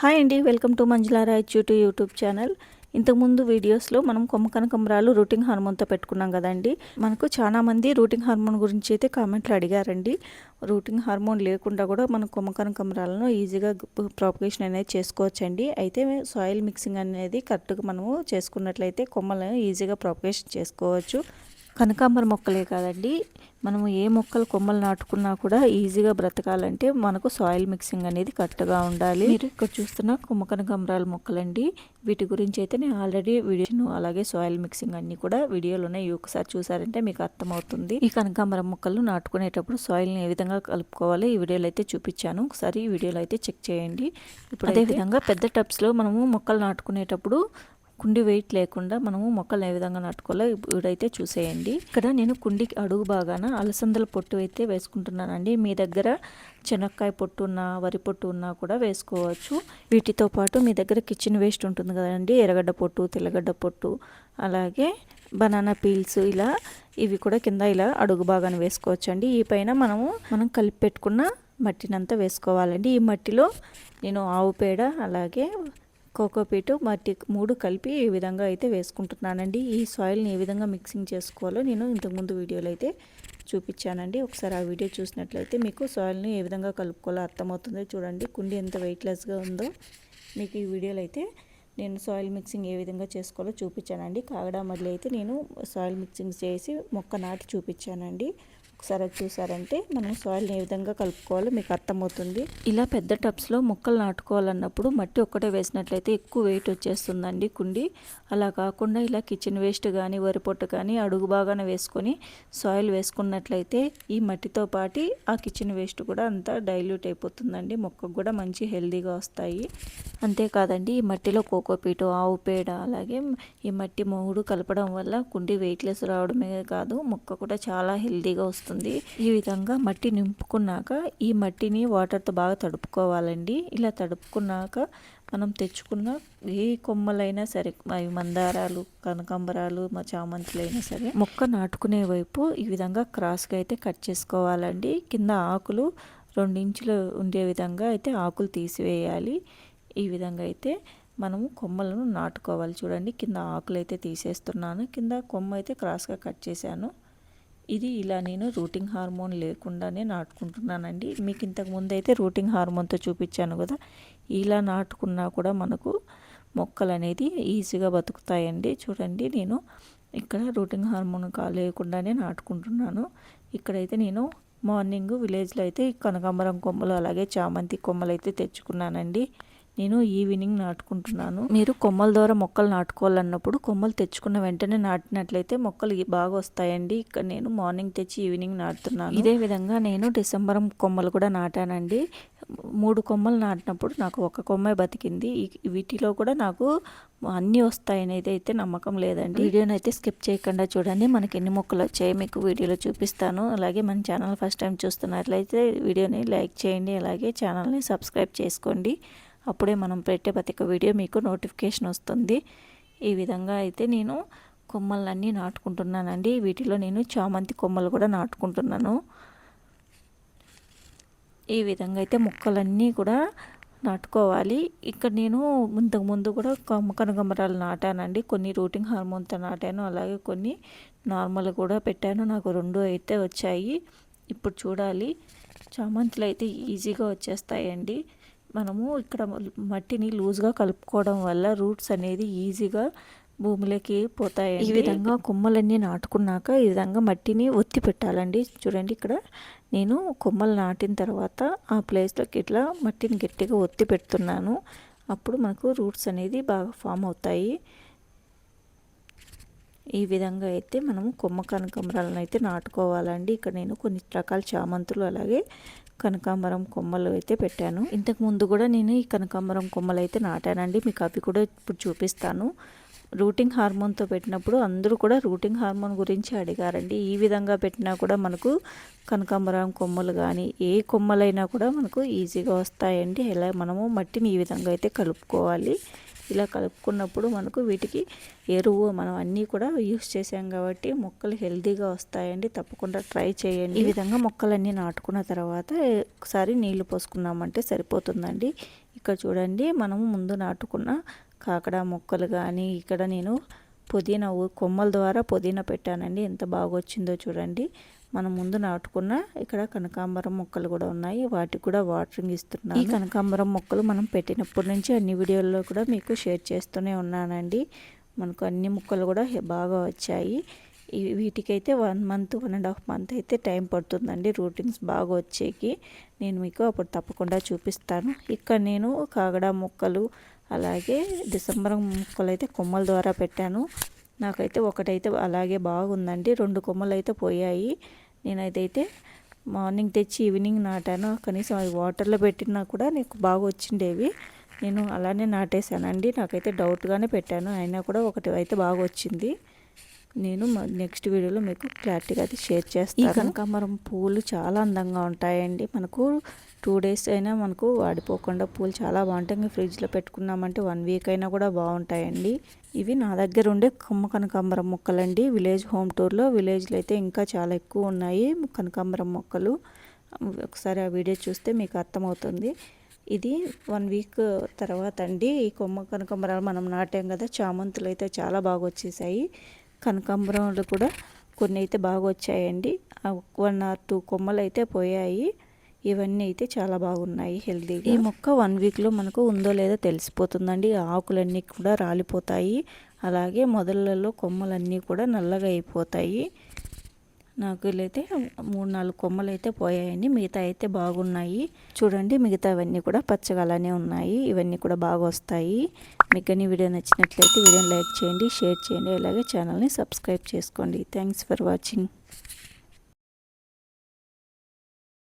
Hi అండి welcome to Manjula Rayachoti YouTube channel. ఇంతకుముందు వీడియోస్లో మనం కొమ్మ కనకంబరాలు రూటింగ్ హార్మోన్తో పెట్టుకున్నాం కదండి. మనకు చాలా మంది రూటింగ్ హార్మోన్ గురించి అయితే కామెంట్లు అడిగారండి. రూటింగ్ హార్మోన్ లేకుండా కూడా మనం కొమ్మ కనకంబరాలను ఈజీగా ప్రాపగేషన్ అనేది చేసుకోవచ్చండి. అయితే సాయిల్ మిక్సింగ్ అనేది కరెక్ట్గా మనము చేసుకున్నట్లయితే కొమ్మలను ఈజీగా ప్రాపగేషన్ చేసుకోవచ్చు. కనకాంబర మొక్కలే కాదండి. మనము ఏ మొక్కలు కొమ్మలు నాటుకున్నా కూడా ఈజీగా బ్రతకాలంటే మనకు సాయిల్ మిక్సింగ్ అనేది కరెక్ట్గా ఉండాలి. మీరు ఇక్కడ చూస్తున్న కొమ్మ కనకాంబరాల మొక్కలండి. వీటి గురించి అయితే నేను ఆల్రెడీ వీడియోను అలాగే సాయిల్ మిక్సింగ్ అన్ని కూడా వీడియోలోనే ఒకసారి చూసారంటే మీకు అర్థమవుతుంది. ఈ కనకాంబరం మొక్కలు నాటుకునేటప్పుడు సాయిల్ని ఏ విధంగా కలుపుకోవాలి ఈ వీడియోలో అయితే చూపించాను. ఒకసారి ఈ వీడియోలో అయితే చెక్ చేయండి. ఇప్పుడు అదే విధంగా పెద్ద టబ్స్లో మనము మొక్కలు నాటుకునేటప్పుడు కుండి వెయిట్ లేకుండా మనము మొక్కలు ఏ విధంగా నాటుకోవాలో ఇప్పుడైతే చూసేయండి. ఇక్కడ నేను కుండికి అడుగు బాగాన అలసందల పొట్టు అయితే వేసుకుంటున్నానండి. మీ దగ్గర చెనక్కాయ పొట్టు ఉన్న వరి పొట్టు ఉన్నా కూడా వేసుకోవచ్చు. వీటితో పాటు మీ దగ్గర కిచెన్ వేస్ట్ ఉంటుంది కదండి. ఎర్రగడ్డ పొట్టు తెల్లగడ్డ పొట్టు అలాగే బనానా పీల్స్ ఇలా ఇవి కూడా కింద ఇలా అడుగు బాగానే వేసుకోవచ్చు అండి ఈ పైన మనము మనం కలిపి పెట్టుకున్న మట్టినంతా వేసుకోవాలండి. ఈ మట్టిలో నేను ఆవు పేడ అలాగే కోకోపీటు మట్టి మూడు కలిపి ఈ విధంగా అయితే వేసుకుంటున్నానండి. ఈ సాయిల్ని ఏ విధంగా మిక్సింగ్ చేసుకోవాలో నేను ఇంతకుముందు వీడియోలో అయితే చూపించానండి. ఒకసారి ఆ వీడియో చూసినట్లయితే మీకు సాయిల్ని ఏ విధంగా కలుపుకోవాలో అర్థమవుతుందో. చూడండి కుండి ఎంత వెయిట్లెస్గా ఉందో మీకు ఈ వీడియోలో అయితే నేను సాయిల్ మిక్సింగ్ ఏ విధంగా చేసుకోవాలో చూపించానండి. కాగడా మళ్ళీ అయితే నేను సాయిల్ మిక్సింగ్ చేసి మొక్క నాటి చూపించానండి. ఒకసారి చూసారంటే మనం సాయిల్ని ఏ విధంగా కలుపుకోవాలో మీకు అర్థమవుతుంది. ఇలా పెద్ద టబ్స్లో మొక్కలు నాటుకోవాలన్నప్పుడు మట్టి ఒక్కటే వేసినట్లయితే ఎక్కువ వెయిట్ వచ్చేస్తుందండి కుండి. అలా కాకుండా ఇలా కిచెన్ వేస్ట్ కానీ వరిపొట్టు కానీ అడుగు బాగానే వేసుకొని సాయిల్ వేసుకున్నట్లయితే ఈ మట్టితో పాటు ఆ కిచెన్ వేస్ట్ కూడా అంతా డైల్యూట్ అయిపోతుందండి. మొక్కకు కూడా మంచి హెల్దీగా వస్తాయి. అంతేకాదండి ఈ మట్టిలో కోకోపీటు ఆవు పేడ అలాగే ఈ మట్టి మొగుడు కలపడం వల్ల కుండి వెయిట్లెస్ రావడమే కాదు మొక్క కూడా చాలా హెల్దీగా వస్తుంది. వస్తుంది. ఈ విధంగా మట్టి నింపుకున్నాక ఈ మట్టిని వాటర్తో బాగా తడుపుకోవాలండి. ఇలా తడుపుకున్నాక మనం తెచ్చుకున్న ఏ కొమ్మలైనా సరే అవి మందారాలు కనకాంబరాలు మా చామంతులు అయినా సరే మొక్క నాటుకునే వైపు ఈ విధంగా క్రాస్గా అయితే కట్ చేసుకోవాలండి. కింద ఆకులు రెండించులు ఉండే విధంగా అయితే ఆకులు తీసివేయాలి. ఈ విధంగా అయితే మనము కొమ్మలను నాటుకోవాలి. చూడండి కింద ఆకులు అయితే తీసేస్తున్నాను. కింద కొమ్మ అయితే క్రాస్గా కట్ చేశాను. ఇది ఇలా నేను రూటింగ్ హార్మోన్ లేకుండానే నాటుకుంటున్నానండి. మీకు ఇంతకు ముందు అయితే రూటింగ్ హార్మోన్తో చూపించాను కదా ఇలా నాటుకున్నా కూడా మనకు మొక్కలు అనేది ఈజీగా బతుకుతాయండి. చూడండి నేను ఇక్కడ రూటింగ్ హార్మోన్ లేకుండానే నాటుకుంటున్నాను. ఇక్కడైతే నేను మార్నింగ్ విలేజ్లో అయితే కనకాంబరం కొమ్మలు అలాగే చామంతి కొమ్మలు అయితే తెచ్చుకున్నానండి. నేను ఈవినింగ్ నాటుకుంటున్నాను. మీరు కొమ్మల ద్వారా మొక్కలు నాటుకోవాలన్నప్పుడు కొమ్మలు తెచ్చుకున్న వెంటనే నాటినట్లయితే మొక్కలు బాగా వస్తాయండి. ఇక్కడ నేను మార్నింగ్ తెచ్చి ఈవినింగ్ నాటుతున్నాను. ఇదే విధంగా నేను డిసెంబర్ కొమ్మలు కూడా నాటానండి. మూడు కొమ్మలు నాటినప్పుడు నాకు ఒక కొమ్మే బతికింది. వీటిలో కూడా నాకు అన్నీ వస్తాయనేది అయితే నమ్మకం లేదండి. వీడియోని అయితే స్కిప్ చేయకుండా చూడండి. మనకి ఎన్ని మొక్కలు వచ్చాయి మీకు వీడియోలో చూపిస్తాను. అలాగే మన ఛానల్ ఫస్ట్ టైం చూస్తున్నట్లయితే వీడియోని లైక్ చేయండి. అలాగే ఛానల్ని సబ్స్క్రైబ్ చేసుకోండి. అప్పుడే మనం పెట్టే ప్రతి ఒక్క వీడియో మీకు నోటిఫికేషన్ వస్తుంది. ఈ విధంగా అయితే నేను కొమ్మలన్నీ నాటుకుంటున్నానండి. వీటిలో నేను చామంతి కొమ్మలు కూడా నాటుకుంటున్నాను. ఈ విధంగా అయితే మొక్కలన్నీ కూడా నాటుకోవాలి. ఇక్కడ నేను ఇంతకుముందు కూడా కొమ్మ కనగమరాలు నాటానండి. కొన్ని రూటింగ్ హార్మోన్తో నాటాను. అలాగే కొన్ని నార్మల్ కూడా పెట్టాను. నాకు రెండు అయితే వచ్చాయి. ఇప్పుడు చూడాలి. చామంతులు అయితే ఈజీగా వచ్చేస్తాయండి. మనము ఇక్కడ మట్టిని లూజ్గా కలుపుకోవడం వల్ల రూట్స్ అనేది ఈజీగా భూమిలోకి పోతాయి ఈ విధంగా కొమ్మలన్నీ నాటుకున్నాక ఈ విధంగా మట్టిని ఒత్తి పెట్టాలండి. చూడండి ఇక్కడ నేను కొమ్మలు నాటిన తర్వాత ఆ ప్లేస్లోకి ఇట్లా మట్టిని గట్టిగా ఒత్తి పెడుతున్నాను. అప్పుడు మనకు రూట్స్ అనేది బాగా ఫామ్ అవుతాయి. ఈ విధంగా అయితే మనము కొమ్మ కనకమరాలను అయితే నాటుకోవాలండి. ఇక్కడ నేను కొన్ని రకాల చామంతులు అలాగే కనకాంబరం కొమ్మలు అయితే పెట్టాను. ఇంతకు ముందు కూడా నేను ఈ కనకాంబరం కొమ్మలు అయితే నాటానండి. మీకు అవి కూడా ఇప్పుడు చూపిస్తాను. రూటింగ్ హార్మోన్తో పెట్టినప్పుడు అందరూ కూడా రూటింగ్ హార్మోన్ గురించి అడిగారండి. ఈ విధంగా పెట్టినా కూడా మనకు కనకాంబరం కొమ్మలు కానీ ఏ కొమ్మలైనా కూడా మనకు ఈజీగా వస్తాయండి. ఇలా మనము మట్టిని ఈ విధంగా అయితే కలుపుకోవాలి. ఇలా కలుపుకున్నప్పుడు మనకు వీటికి ఎరువు మనం అన్నీ కూడా యూస్ చేసాం కాబట్టి మొక్కలు హెల్దీగా వస్తాయండి. తప్పకుండా ట్రై చేయండి. ఈ విధంగా మొక్కలన్నీ నాటుకున్న తర్వాత ఒకసారి నీళ్ళు పోసుకున్నామంటే సరిపోతుందండి. ఇక్కడ చూడండి మనము ముందు నాటుకున్న కాకడ మొక్కలు కానీ ఇక్కడ నేను పుదీనా కొమ్మల ద్వారా పుదీనా పెట్టానండి. ఎంత బాగా వచ్చిందో చూడండి. మనం ముందు నాటుకున్న ఇక్కడ కనకాంబరం మొక్కలు కూడా ఉన్నాయి. వాటికి కూడా వాటరింగ్ ఇస్తున్నాను. ఈ కనకాంబరం మొక్కలు మనం పెట్టినప్పటి నుంచి అన్ని వీడియోల్లో కూడా మీకు షేర్ చేస్తూనే ఉన్నానండి. మనకు అన్ని మొక్కలు కూడా బాగా వచ్చాయి. వీటికైతే one month one and half month అయితే టైం పడుతుందండి. రూటింగ్స్ బాగా వచ్చేకి. నేను మీకు అప్పుడు తప్పకుండా చూపిస్తాను. ఇక్కడ నేను కాగడా మొక్కలు అలాగే డిసెంబర్ మొక్కలు అయితే కొమ్మల ద్వారా పెట్టాను. నాకైతే ఒకటైతే అలాగే బాగుందండి. రెండు కొమ్మలు అయితే పోయాయి. నేనైతే మార్నింగ్ తెచ్చి ఈవినింగ్ నాటాను. కనీసం అవి వాటర్లో పెట్టినా కూడా నీకు బాగా వచ్చిండేవి. నేను అలానే నాటేశానండి. నాకైతే డౌట్గానే పెట్టాను. అయినా కూడా ఒకటి అయితే బాగా వచ్చింది. నేను నెక్స్ట్ వీడియోలో మీకు క్లారిటీగా అది షేర్ చేస్తాను. ఈ కనకాంబరం పూలు చాలా అందంగా ఉంటాయండి. మనకు టూ డేస్ అయినా మనకు వాడిపోకుండా పూలు చాలా బాగుంటాయి. ఇంకా ఫ్రిడ్జ్లో పెట్టుకున్నామంటే వన్ వీక్ అయినా కూడా బాగుంటాయండి. ఇవి నా దగ్గర ఉండే కొమ్మ కనకాంబరం మొక్కలండి. విలేజ్ హోమ్ టూర్లో విలేజ్లో అయితే ఇంకా చాలా ఎక్కువ ఉన్నాయి కనకాంబరం మొక్కలు. ఒకసారి ఆ వీడియో చూస్తే మీకు అర్థమవుతుంది. ఇది వన్ వీక్ తర్వాత అండి. ఈ కొమ్మ కనకాంబరాలు మనం నాటాం కదా చామంతులు అయితే చాలా బాగా వచ్చేసాయి. కనకాంబరంలో కూడా కొన్ని అయితే బాగా వచ్చాయండి. వన్ ఆర్ టూ కొమ్మలు అయితే పోయాయి. ఇవన్నీ అయితే చాలా బాగున్నాయి హెల్దీ ఈ మొక్క వన్ వీక్లో మనకు ఉందో లేదో తెలిసిపోతుందండి. ఆకులన్నీ కూడా రాలిపోతాయి. అలాగే మొదళ్ళలో కొమ్మలన్నీ కూడా నల్లగా అయిపోతాయి. నాకు అయితే మూడు నాలుగు కొమ్మలు అయితే పోయాయండి. మిగతా అయితే బాగున్నాయి. చూడండి మిగతా అవన్నీ కూడా పచ్చగా అలానే ఉన్నాయి. ఇవన్నీ కూడా బాగా వస్తాయి. మీకు కానీ వీడియో నచ్చినట్లయితే వీడియోని లైక్ చేయండి షేర్ చేయండి అలాగే ఛానల్ని సబ్స్క్రైబ్ చేసుకోండి. Thanks for watching.